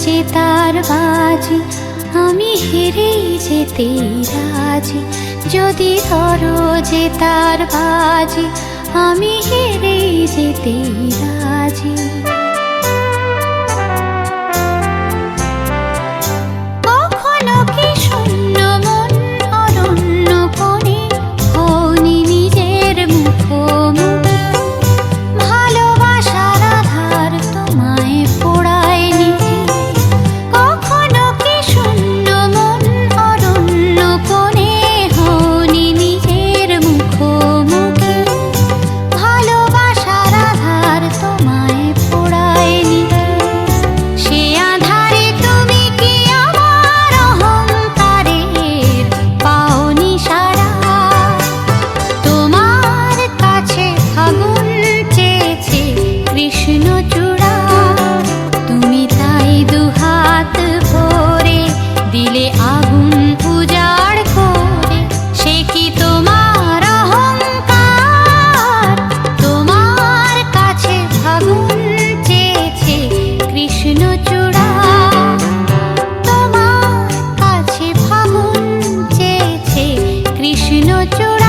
যে তার বাজি, আমি হেরেই যেতে রাজি। যদি ধরো যে তার বাজি, আমি হেরেই যেতে রাজি। no chore.